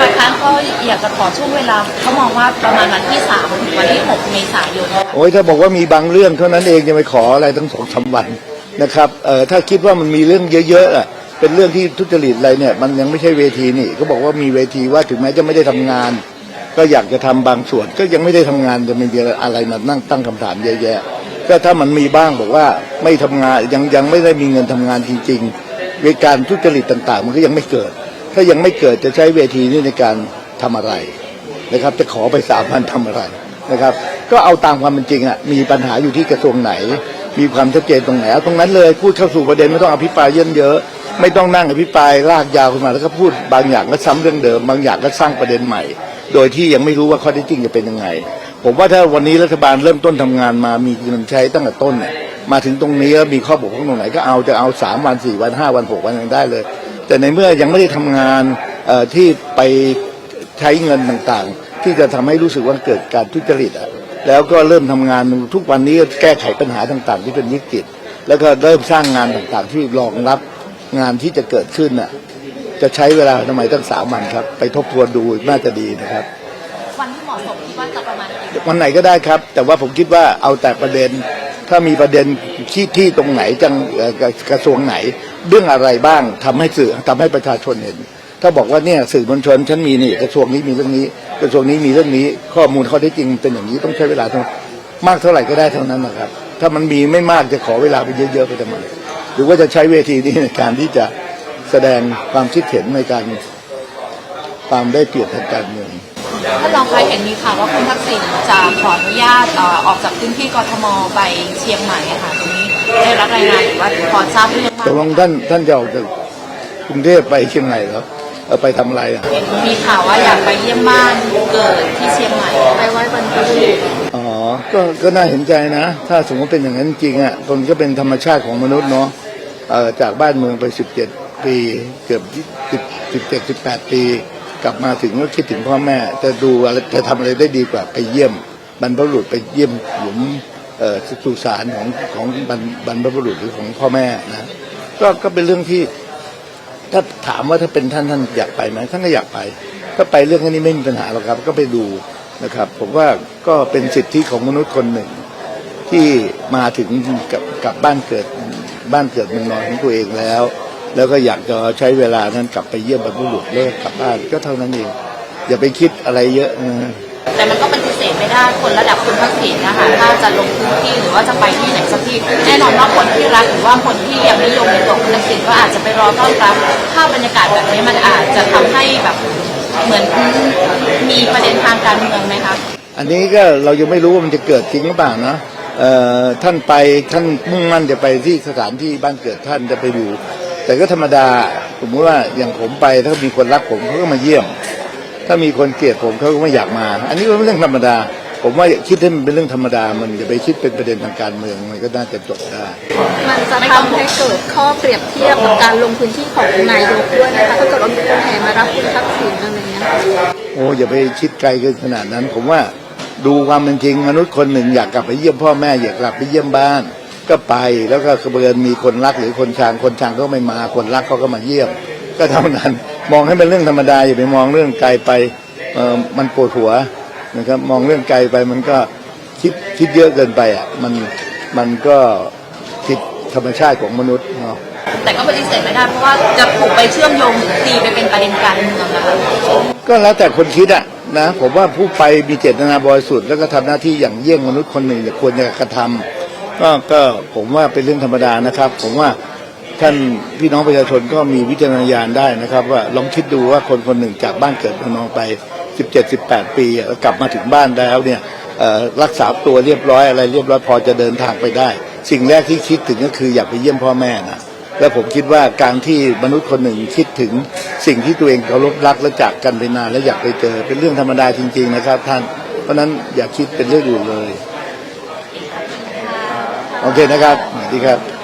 ฝ่ายค้านก็อยากจะขอช่วงเวลาเขามองว่าประมาณวันที่3ถึงวันที่6เมษายนโอ้ยถ้าบอกว่ามีบางเรื่องเท่านั้นเองจะไปขออะไรตั้งสองสาวันนะครับเอ่อถ้าคิดว่ามันมีเรื่องเยอะๆอะเป็นเรื่องที่ทุจริตอะไรเนี่ย มันยังไม่ใช่เวทีนี่ก็บอกว่ามีเวทีว่าถึงแม้จะไม่ได้ทำงาน ก็อยากจะทำบางส่วน ก็ยังไม่ได้ทำงานจะมีอะไรมานั่งตั้งคำถามเยอะแยะก็ถ้ามันมีบ้างบอกว่าไม่ทำงานยังยังไม่ได้มีเงินทำงานจริงๆในการทุจริตต่าง ๆ มันก็ยังไม่เกิด ถ้ายังไม่เกิดจะใช้เวทีนี้ในการทำอะไรนะครับ จะขอไปสามพันทำอะไรนะครับ ก็เอาตามความเป็นจริงอะมีปัญหาอยู่ที่กระทรวงไหน มีความชัดเจนตรงไหนเอาตรงนั้นเลยพูดเข้าสู่ประเด็นไม่ต้องอภิปรายเยอะเยอะไม่ต้องนั่งอภิปรายลากยาวขึ้นมาแล้วก็พูดบางอย่างก็ซ้ำเรื่องเดิม บางอย่างก็สร้างประเด็นใหม่ โดยที่ยังไม่รู้ว่าข้อเท็จจริงจะเป็นยังไง ผมว่าถ้าวันนี้รัฐบาลเริ่มต้นทำงานมามีเงินใช้ตั้งแต่ต้นเนี่ยมาถึงตรงนี้แล้วมีข้อบกพร่องตรงไหนก็เอาจะเอาสามวันสี่วันห้าวันหกวันยังได้เลย แต่ในเมื่อยังไม่ได้ทำงานเอ่อที่ไปใช้เงินต่างๆ ที่จะทำให้รู้สึกว่าเกิดการทุจริตอะแล้วก็เริ่มทำงานทุกวันนี้ก็แก้ไขปัญหาต่างๆ ที่เป็นวิกฤตแล้วก็เริ่มสร้างงานต่างๆ ที่รองรับงานที่จะเกิดขึ้นน่ะจะใช้เวลาทำไมตั้งสามวันครับ ไปทบทวนดูน่าจะดีนะครับ วันที่เหมาะสมคิดว่าจะประมาณกี่วันไหนก็ได้ครับ แต่ว่าผมคิดว่าเอาแต่ประเด็น ถ้ามีประเด็นที่ที่ตรงไหนจังเอ่อกระกระทรวงไหน เรื่องอะไรบ้างทำให้สื่อทำให้ประชาชนเห็น ถ้าบอกว่าเนี่ยสื่อมวลชนฉันมีนี่กระทรวงนี้มีเรื่องนี้ กระทรวงนี้มีเรื่องนี้ ข้อมูลข้อเท็จจริงเป็นอย่างนี้ต้องใช้เวลาเท่ามากเท่าไหร่ก็ได้เท่านั้นนะครับ ถ้ามันมีไม่มากจะขอเวลาไปเยอะๆไปทำไมหรือว่าจะใช้เวทีนี้ในการที่จะแสดงความคิดเห็นในการความได้เปรียบทางการเมืองถ้าลองใครเห็นมีข่าวว่าคุณทักษิณจะขออนุญาตออกจากพื้นที่กทมไปเชียงใหม่ค่ะตรงนี้ ได้รับรายงานหรือว่าพอทราบเรื่องบ้างตกลงท่านท่านจะออกจากกรุงเทพไปเชียงใหม่เหรอเอาไปทำอะไรอะเห็นมีข่าวว่าอยากไปเยี่ยมบ้านเกิดที่เชียงใหม่ไปไว้บรรพบุรุษอ๋อก็ก็น่าเห็นใจนะ ถ้าสมมติเป็นอย่างนั้นจริงอะคนก็เป็นธรรมชาติของมนุษย์เนาะเอ่อจากบ้านเมืองไปสิบเจ็ดปี เกือบสิบสิบเจ็ดสิบแปดปี กลับมาถึงก็คิดถึงพ่อแม่ จะดูอะไรจะทำอะไรได้ดีกว่าไปเยี่ยมบรรพบุรุษไปเยี่ยมหลุมเอ่อ สุสานของของบรรบรรพบุรุษหรือของพ่อแม่นะก็ก็เป็นเรื่องที่ถ้าถามว่าถ้าเป็นท่านท่านอยากไปไหมท่านก็อยากไป ถ้าไปเรื่องนี้ไม่มีปัญหาหรอกครับ ก็ไปดูนะครับ ผมว่าก็เป็นสิทธิของมนุษย์คนหนึ่ง ที่มาถึงกับกับบ้านเกิดบ้านเกิดเมืองนอนของตัวเองแล้ว แล้วก็อยากจะใช้เวลานั้นกลับไปเยี่ยมบรรพบุรุษเลิกกลับบ้านก็เท่านั้นเองอย่าไปคิดอะไรเยอะนะ แต่มันก็ปฏิเสธไม่ได้คนระดับคุณทักษิณนะคะถ้าจะลงพื้นที่หรือว่าจะไปที่ไหนสักที่แน่นอนว่าคนที่รักหรือว่าคนที่ยังนิยมในตัวคุณทักษิณก็อาจจะไปรอต้อนรับถ้าพบรรยากาศแบบนี้มันอาจจะทำให้แบบเหมือนมีประเด็นทางการเมืองไหมคะอันนี้ก็เรายังไม่รู้ว่ามันจะเกิดจริงหรือเปล่านะท่านไปท่านมุ่งมั่นจะไปที่สถานที่บ้านเกิดท่านจะไปดูแต่ก็ธรรมดาสมมติว่าอย่างผมไปถ้ามีคนรักผมเขาก็มาเยี่ยม ถ้ามีคนเกลียดผมเขาก็ไม่อยากมา อันนี้ก็เป็นเรื่องธรรมดา ผมว่าคิดให้มันเป็นเรื่องธรรมดา มันอย่าไปคิดเป็นประเด็นทางการเมืองมันก็น่าจะจบได้ มันจะทำให้เกิดข้อเปรียบเทียบกับการลงพื้นที่ของนายกด้วยนะคะถ้าเกิดว่ามีคนแห่มารับคุณทักษิณอะไรอย่างเงี้ยค่ะโอ้อย่าไปคิดไกลเกินขนาดนั้น ผมว่าดูความเป็นจริงมนุษย์คนหนึ่งอยากกลับไปเยี่ยมพ่อแม่อยากกลับไปเยี่ยมบ้าน ก็ไปแล้วก็เบินมีคนรักหรือคนชังคนชังก็ไม่มาคนรักเขาก็มาเยี่ยม ก็เท่านั้น มองให้เป็นเรื่องธรรมดาอย่าไปมองเรื่องไกลไปเออมันปวดหัวนะครับ มองเรื่องไกลไปมันก็คิดคิดเยอะเกินไปอะมันมันก็ผิดธรรมชาติของมนุษย์เนาะแต่ก็ปฏิเสธไม่ได้เพราะว่าจะถูกไปเชื่อมโยงหรือตีไปเป็นประเด็นการเมืองนะคะก็แล้วแต่คนคิดอะนะผมว่าผู้ไปมีเจตนาบริสุทธิ์แล้วก็ทำหน้าที่อย่างเยี่ยงมนุษย์คนหนึ่งเนี่ยควรจะกระทำก็ก็ผมว่าเป็นเรื่องธรรมดานะครับ ผมว่า ท่านพี่น้องประชาชนก็มีวิจารณญาณได้นะครับ ว่าลองคิดดูว่าคนคนหนึ่งจากบ้านเกิดเมืองนอนไป 17 18 ปีแล้วกลับมาถึงบ้านแล้วเนี่ยรักษาตัวเรียบร้อยอะไรเรียบร้อยพอจะเดินทางไปได้ สิ่งแรกที่คิดถึงก็คืออยากไปเยี่ยมพ่อแม่นะแล้วผมคิดว่าการที่มนุษย์คนหนึ่งคิดถึงสิ่งที่ตัวเองเคารพรักและจากกันไปนานและอยากไปเจอเป็นเรื่องธรรมดาจริง ๆนะครับ ท่าน เพราะฉะนั้นอย่าคิดเป็นเรื่องอื่นเลย โอเคนะครับสวัสดีครับ